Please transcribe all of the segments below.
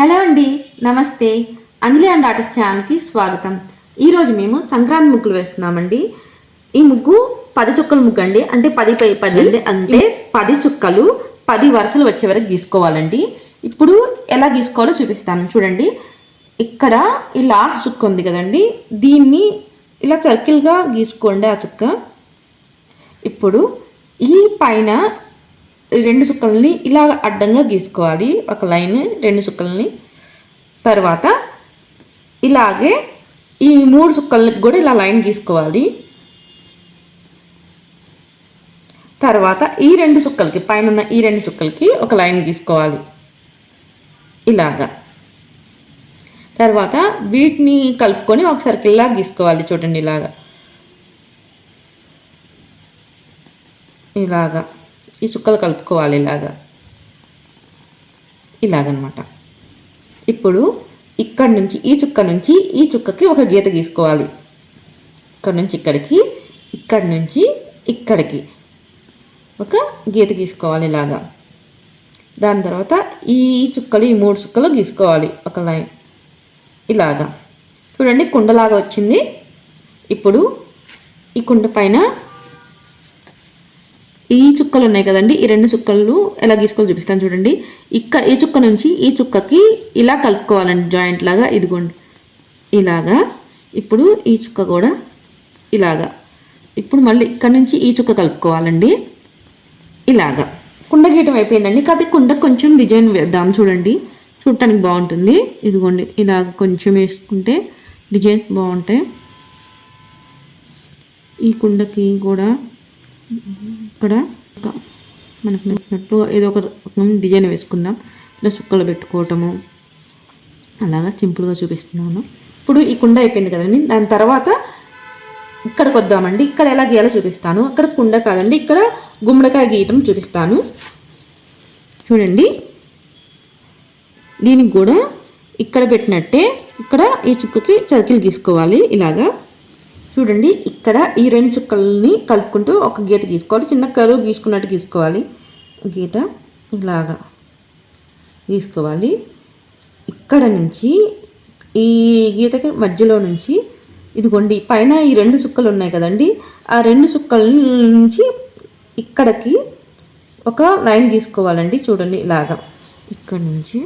Hello అండి నమస్తే. అంజలి and artist ఛానల్కి స్వాగతం. ఈరోజు మేము సంక్రాంతి ముగ్గులు వేస్తున్నామండి. ఈ ముగ్గు పది చుక్కల ముగ్గు అండి. అంటే పది పై పది అండి అంటే పది చుక్కలు పది వరుసలు వచ్చే వరకు గీసుకోవాలండి. ఇప్పుడు ఎలా గీసుకోవాలో చూపిస్తాను. చూడండి. ఇక్కడ ఈ లాస్ట్ చుక్క ఉంది కదండి. దీన్ని ఇలా సర్కిల్గా గీసుకోండి ఆ చుక్క. ఇప్పుడు ఈ పైన రెండు చుక్కల్ని ఇలా అడ్డంగా గీసుకోవాలి. ఒక లైన్ రెండు చుక్కల్ని. తర్వాత ఇలాగే ఈ మూడు చుక్కలకి కూడా ఇలా లైన్ గీసుకోవాలి. తర్వాత ఈ రెండు చుక్కలకి పైన ఉన్న ఈ రెండు చుక్కలకి ఒక లైన్ గీసుకోవాలి. ఇలాగా. తర్వాత వీటిని కలుపుకొని ఒక సర్కిల్లా గీసుకోవాలి చూడండి ఇలాగా. ఇలాగా. ఈ చుక్కలు కలుపుకోవాలి ఇలాగా. ఇలాగనమాట. ఇప్పుడు ఇక్కడ నుంచి ఈ చుక్క నుంచి ఈ చుక్కకి ఒక గీత గీసుకోవాలి. ఇక్కడ నుంచి ఇక్కడికి ఇక్కడ నుంచి ఇక్కడికి ఒక గీత గీసుకోవాలి ఇలాగా. దాని తర్వాత ఈ చుక్కలు ఈ మూడు చుక్కలు గీసుకోవాలి ఒక లైన్. ఇలాగా. చూడండి కుండలాగా వచ్చింది. ఇప్పుడు ఈ కుండ పైన ఈ చుక్కలు ఉన్నాయి కదండి ఈ రెండు చుక్కలు ఎలా గీసుకోవాలి చూపిస్తాను చూడండి. ఇక్కడ ఈ చుక్క నుంచి ఈ చుక్కకి ఇలా కలుపుకోవాలండి జాయింట్ లాగా ఇదిగోండి. ఇలాగా ఇప్పుడు ఈ చుక్క కూడా ఇలాగా. ఇప్పుడు మళ్ళీ ఇక్కడ నుంచి ఈ చుక్క కలుపుకోవాలండి. ఇలాగా. కుండ గీయటం అయిపోయిందండి. కాకపోతే కుండ కొంచెం డిజైన్ వేద్దాం చూడండి. చూడటానికి బాగుంటుంది. ఇదిగోండి ఇలాగ కొంచెం వేసుకుంటే డిజైన్స్ బాగుంటాయి. ఈ కుండకి కూడా ఇక్కడ ఒక మనకు నచ్చినట్టు ఏదో ఒక రకం డిజైన్ వేసుకుందాం. ఇలా చుక్కలు పెట్టుకోవటము. అలాగా సింపుల్గా చూపిస్తున్నాను. ఇప్పుడు ఈ కుండ అయిపోయింది కదండి. దాని తర్వాత ఇక్కడికి వద్దామండి. ఇక్కడ ఎలా గీయాలో చూపిస్తాను. అక్కడ కుండ కాదండి. ఇక్కడ గుమ్మడికాయ గీయటం చూపిస్తాను. చూడండి. దీనికి కూడా ఇక్కడ పెట్టినట్టే ఇక్కడ ఈ చుక్కకి సర్కిల్ గీసుకోవాలి. ఇలాగా. చూడండి ఇక్కడ ఈ రెండు చుక్కల్ని కలుపుకుంటూ ఒక గీత గీసుకోవాలి. చిన్న కరువు గీసుకున్నట్టు గీసుకోవాలి. గీత ఇలాగా గీసుకోవాలి. ఇక్కడ నుంచి ఈ గీతకి మధ్యలో నుంచి ఇదిగోండి పైన ఈ రెండు చుక్కలు ఉన్నాయి కదండి. ఆ రెండు చుక్కల నుంచి ఇక్కడికి ఒక లైన్ గీసుకోవాలండి. చూడండి ఇలాగా. ఇక్కడ నుంచి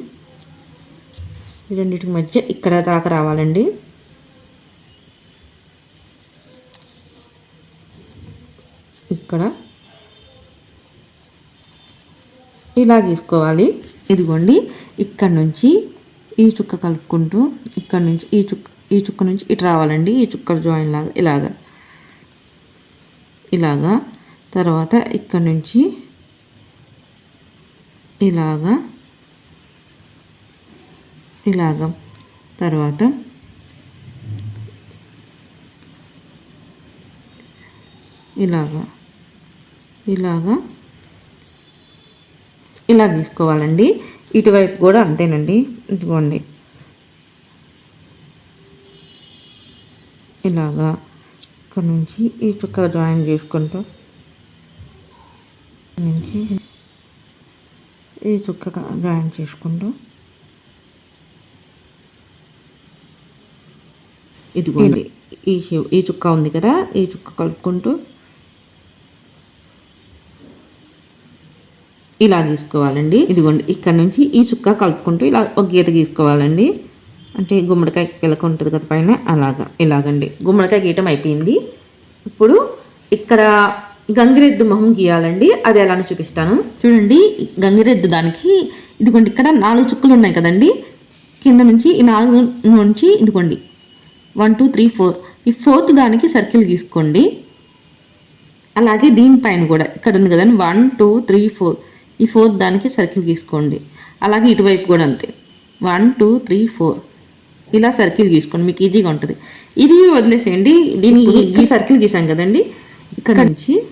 రెండింటికి మధ్య ఇక్కడ దాకా రావాలండి. ఇక్కడ. ఇలా గీసుకోవాలి. ఇదిగోండి ఇక్కడ నుంచి ఈ చుక్క కలుపుకుంటూ ఇక్కడ నుంచి ఈ చుక్క ఈ చుక్క నుంచి ఇటు రావాలండి. ఈ చుక్క జాయిన్ లాగా ఇలాగా. ఇలాగా. తర్వాత ఇక్కడ నుంచి ఇలాగా ఇలాగా. తర్వాత ఇలాగా. ఇలాగా ఇలా గీసుకోవాలండి ఇటువైపు కూడా అంతేనండి. ఇదిగోండి. ఇలాగా ఇక్కడ నుంచి ఈ చుక్క జాయిన్ చేసుకుంటూ నుంచి ఈ చుక్క జాయిన్ చేసుకుంటూ ఇదిగోండి. ఈ ఈ చుక్క ఉంది కదా ఈ చుక్క కలుపుకుంటూ ఇలా గీసుకోవాలండి ఇదిగోండి ఇక్కడ నుంచి ఈ చుక్క కలుపుకుంటూ ఇలా ఒక గీత గీసుకోవాలండి. అంటే గుమ్మడికాయ పిలక ఉంటుంది కదా పైన అలాగా. ఇలాగండి. గుమ్మడికాయ గీయటం అయిపోయింది. ఇప్పుడు ఇక్కడ గంగిరెద్దు మొహం గీయాలండి. అది ఎలానో చూపిస్తాను. చూడండి గంగిరెద్దు దానికి ఇదిగోండి ఇక్కడ నాలుగు చుక్కలు ఉన్నాయి కదండి. కింద నుంచి ఈ నాలుగు నుంచి ఇదిగోండి వన్ టూ త్రీ ఫోర్. ఈ ఫోర్త్ దానికి సర్కిల్ గీసుకోండి. అలాగే దీనిపైన కూడా ఇక్కడ ఉంది కదండి వన్ టూ త్రీ ఫోర్. ఈ ఫోర్త్ దానికి సర్కిల్ గీసుకోండి. అలాగే ఇటువైపు కూడా అంతే. One two three four. ఇలా సర్కిల్ గీసుకోండి. మీకు ఈజీగా ఉంటుంది. ఇది వదిలేసేయండి. దీనికి ఈ సర్కిల్ గీసాం కదండి. ఇక్కడ నుంచి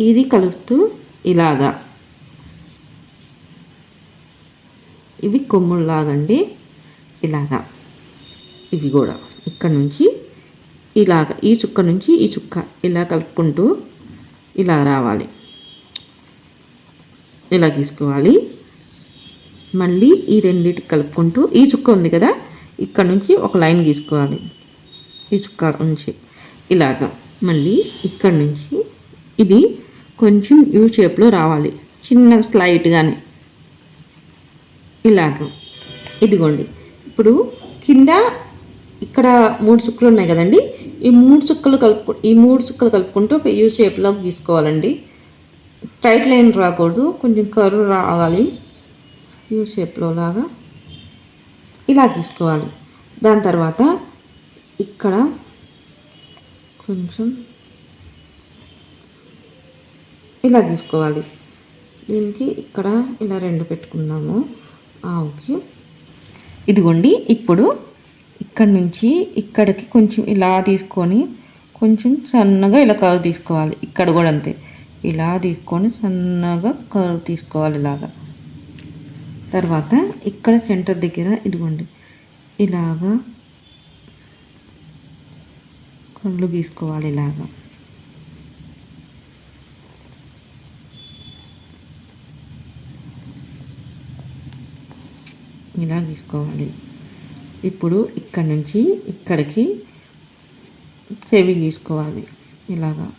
ఇది కలుపుతూ ఇలాగా. ఇవి కొమ్ముల్లాగండి. ఇలాగా. ఇవి కూడా. ఇక్కడ నుంచి ఇలాగ. ఈ చుక్క నుంచి ఈ చుక్క ఇలా కలుపుకుంటూ ఇలా రావాలి. ఇలా గీసుకోవాలి? మళ్ళీ ఈ రెండింటి కలుపుకుంటూ ఈ చుక్క ఉంది కదా ఇక్కడ నుంచి ఒక లైన్ గీసుకోవాలి. ఈ చుక్క నుంచి ఇలాగ. మళ్ళీ ఇక్కడ నుంచి ఇది కొంచెం యూ షేప్లో రావాలి. చిన్న స్లైట్గానే ఇలాగ. ఇదిగోండి. ఇప్పుడు కింద ఇక్కడ మూడు చుక్కలు ఉన్నాయి కదండి ఈ మూడు చుక్కలు కలుపు ఈ మూడు చుక్కలు కలుపుకుంటూ ఒక యూ షేప్లో గీసుకోవాలండి. టైట్ లైన్ రాకూడదు. కొంచెం కర్వ్ రాగాలి యూ షేప్లో లాగా ఇలా గీసుకోవాలి. దాని తర్వాత ఇక్కడ కొంచెం ఇలా గీసుకోవాలి. దీనికి ఇక్కడ ఇలా రెండు పెట్టుకున్నాము. ఓకే. ఇదిగోండి. ఇప్పుడు ఇక్కడ నుంచి ఇక్కడికి కొంచెం ఇలా తీసుకొని కొంచెం సన్నగా ఇలా కర్వ్ తీసుకోవాలి. ఇక్కడ కూడా అంతే. ఇలా తీసుకొని సన్నగా కర్వ్ తీసుకోవాలి ఇలాగా. తర్వాత ఇక్కడ సెంటర్ దగ్గర ఇదిగోండి ఇలాగా కళ్ళు గీసుకోవాలి ఇలాగా. ఇలా గీసుకోవాలి. ఇప్పుడు ఇక్కడ నుంచి ఇక్కడికి చెవి గీసుకోవాలి ఇలాగా.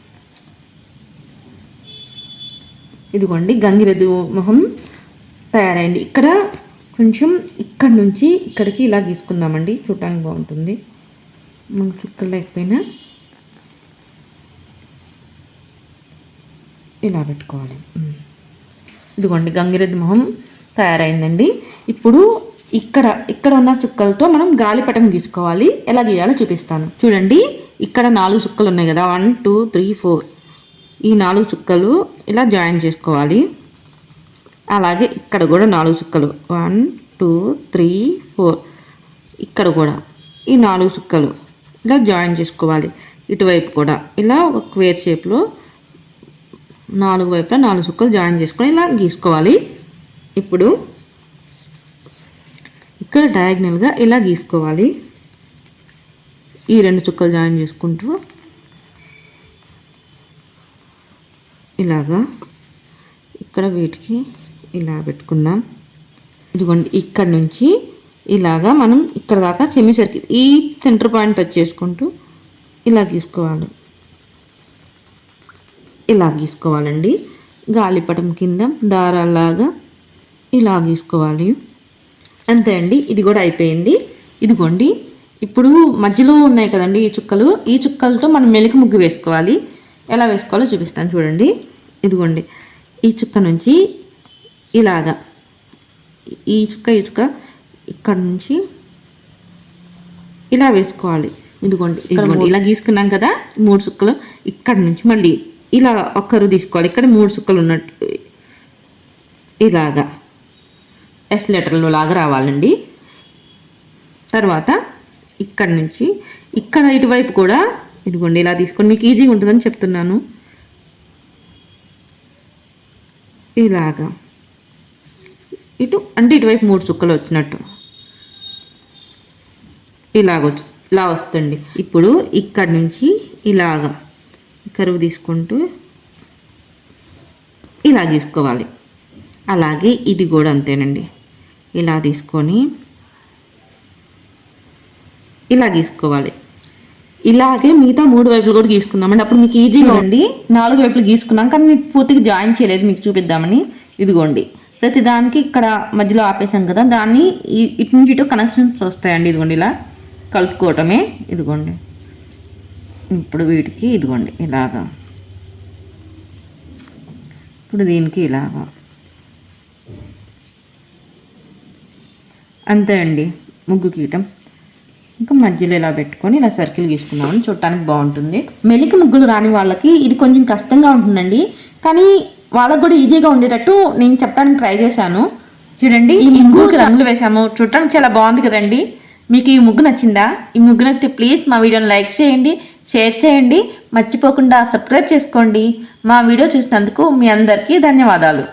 ఇదిగోండి గంగిరెద్దు మొహం తయారైంది. ఇక్కడ కొంచెం ఇక్కడ నుంచి ఇక్కడికి ఇలా గీసుకుందామండి చూడటానికి బాగుంటుంది. మనకు చుక్కలు లేకపోయినా ఇలా పెట్టుకోవాలి. ఇదిగోండి గంగిరెద్దు మొహం తయారైందండి. ఇప్పుడు ఇక్కడ ఇక్కడ ఉన్న చుక్కలతో మనం గాలిపటం గీసుకోవాలి. ఎలా గీయాలో చూపిస్తాను. చూడండి ఇక్కడ నాలుగు చుక్కలు ఉన్నాయి కదా. One two three four. ఈ నాలుగు చుక్కలు ఇలా జాయిన్ చేసుకోవాలి. అలాగే ఇక్కడ కూడా నాలుగు చుక్కలు. One two three four. ఇక్కడ కూడా ఈ నాలుగు చుక్కలు ఇలా జాయిన్ చేసుకోవాలి. ఇటువైపు కూడా ఇలా ఒక క్వేర్ షేప్లో నాలుగు వైపులా నాలుగు చుక్కలు జాయిన్ చేసుకొని ఇలా గీసుకోవాలి. ఇప్పుడు ఇక్కడ డయాగ్నల్గా ఇలా గీసుకోవాలి. ఈ రెండు చుక్కలు జాయిన్ చేసుకుంటూ ఇలాగా ఇక్కడ వీటికి ఇలా పెట్టుకుందాం. ఇదిగోండి ఇక్కడ నుంచి ఇలాగా మనం ఇక్కడ దాకా సెమీ సర్కిల్ ఈ సెంటర్ పాయింట్ టచ్ చేసుకుంటూ ఇలా గీసుకోవాలి. ఇలా గీసుకోవాలండి. గాలిపటం కింద దారాలాగా ఇలా గీసుకోవాలి. అంతే అండి ఇది కూడా అయిపోయింది. ఇదిగోండి ఇప్పుడు మధ్యలో ఉన్నాయి కదండి ఈ చుక్కలు. ఈ చుక్కలతో మనం మెలికి ముగ్గు వేసుకోవాలి. ఎలా వేసుకోవాలో చూపిస్తాను చూడండి. ఇదిగోండి ఈ చుక్క నుంచి ఇలాగా ఈ చుక్క ఈ చుక్క ఇక్కడ నుంచి ఇలా వేసుకోవాలి. ఇదిగోండి ఇదిగోండి ఇలా గీసుకున్నాం కదా మూడు చుక్కలు. ఇక్కడ నుంచి మళ్ళీ ఇలా ఒక్కరు తీసుకోవాలి. ఇక్కడ మూడు చుక్కలు ఉన్నట్టు ఇలాగా ఎస్ లెటర్లో లాగా రావాలండి. తర్వాత ఇక్కడ నుంచి ఇక్కడ ఇటువైపు కూడా ఇదిగోండి ఇలా తీసుకొని మీకు ఈజీగా ఉంటుందని చెప్తున్నాను. ఇలాగా. ఇటు అంటే ఇటువైపు మూడు చుక్కలు వచ్చినట్టు. ఇలాగ ఇలా వస్తుంది ఇప్పుడు ఇక్కడ నుంచి ఇలాగా కరువు తీసుకుంటూ ఇలా తీసుకోవాలి అలాగే ఇది కూడా అంతేనండి. ఇలా తీసుకొని ఇలా తీసుకోవాలి ఇలాగే మిగతా మూడు వైపులు కూడా గీసుకుందామండి అప్పుడు మీకు ఈజీగా ఉండి నాలుగు వైపులు గీసుకున్నాం. కానీ మీకు పూర్తిగా జాయిన్ చేయలేదు. మీకు చూపిద్దామని ఇదిగోండి. ప్రతి దానికి ఇక్కడ మధ్యలో ఆపేసాం కదా. దాన్ని ఇటు నుంచి ఇటు కనెక్షన్స్ వస్తాయండి. ఇదిగోండి ఇలా కలుపుకోవటమే. ఇదిగోండి. ఇప్పుడు వీటికి ఇదిగోండి. ఇలాగా. ఇప్పుడు దీనికి ఇలాగా. అంతే అండి. ముగ్గు గీయటం ఇంకా మధ్యలో ఇలా పెట్టుకొని ఇలా సర్కిల్ గీసుకున్నామని చూడటానికి బాగుంటుంది. మెలికి ముగ్గులు రాని వాళ్ళకి ఇది కొంచెం కష్టంగా ఉంటుందండి. కానీ వాళ్ళకు కూడా ఈజీగా ఉండేటట్టు నేను చెప్పడానికి ట్రై చేశాను. చూడండి ఈ ముగ్గుకి రంగులు వేసాము చూడటానికి చాలా బాగుంది కదండి. మీకు ఈ ముగ్గు నచ్చిందా? ఈ ముగ్గు నచ్చితే ప్లీజ్ మా వీడియోని లైక్ చేయండి షేర్ చేయండి. మర్చిపోకుండా సబ్స్క్రైబ్ చేసుకోండి. మా వీడియో చూసినందుకు మీ అందరికీ ధన్యవాదాలు.